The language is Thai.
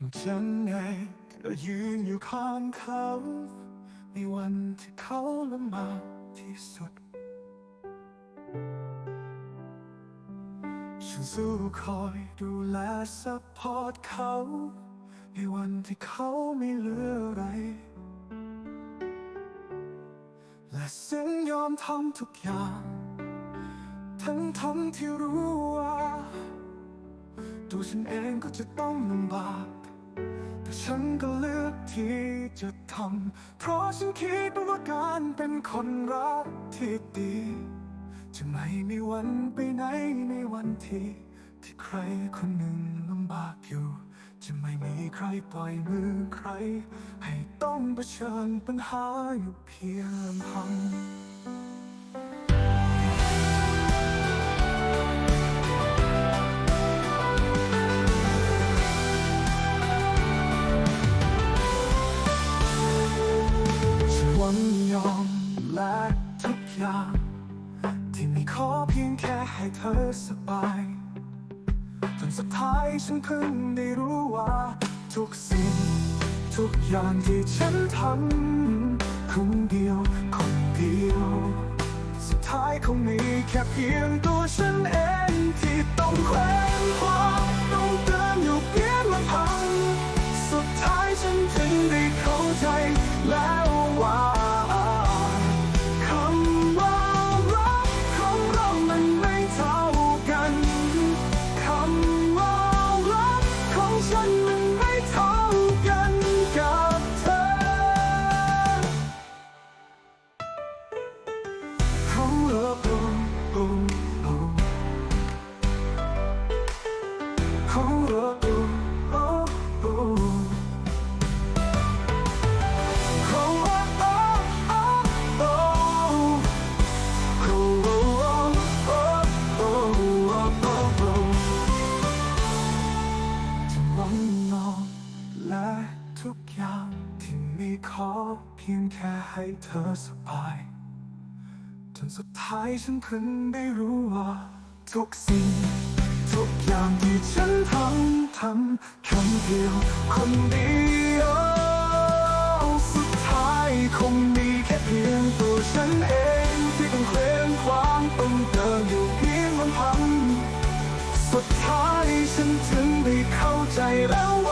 ฉันไงก็ยืนอยู่ข้างเขาในวันที่เขาลำบากที่สุด ฉันสู้คอยดูแลซัพพอร์ตเขาในวันที่เขาไม่เหลืออะไร และฉันยอมทำทุกอย่าง ทั้งทำที่รู้ว่า ตัวฉันเองก็จะต้องลำบาก แต่ฉันก็เลือกที่จะทำ เพราะฉันคิดว่าการเป็นคนรักที่ดี จะไม่มีวันไปไหนในวันที่ ที่ใครคนหนึ่งลำบากอยู่ จะไม่มีใครปล่อยมือใคร ให้ต้องเผชิญปัญหาอยู่เพียงลำพังางที่มีขอเพียงแค่ให้เธอสบาย จนสุดท้ายฉันเพิ่งได้รู้ว่า ทุกสิ่ง ทุกอย่างที่ฉันทำคนเดียวคนเดียว สุดท้ายคงมีแค่เพียงตัวฉันเองที่ต้องแขวนคว้าต้องเดินอยู่เพียงลำพัง สุดท้ายฉันจึงได้เข้าใจแล้ว และทุกอย่างที่มีขอเพียงแค่ให้เธอสบาย จนสุดท้ายฉันเพิ่งได้รู้ว่า ทุกสิ่ง ทุกอย่าง ทำคนเดียวคนเดียวสุดท้ายคงมีแค่เพียงตัวฉันเองที่ต้องเคว้งควางต้องเดินอยู่เพียงลำพังสุดท้ายฉันถึงได้เข้าใจแล้ว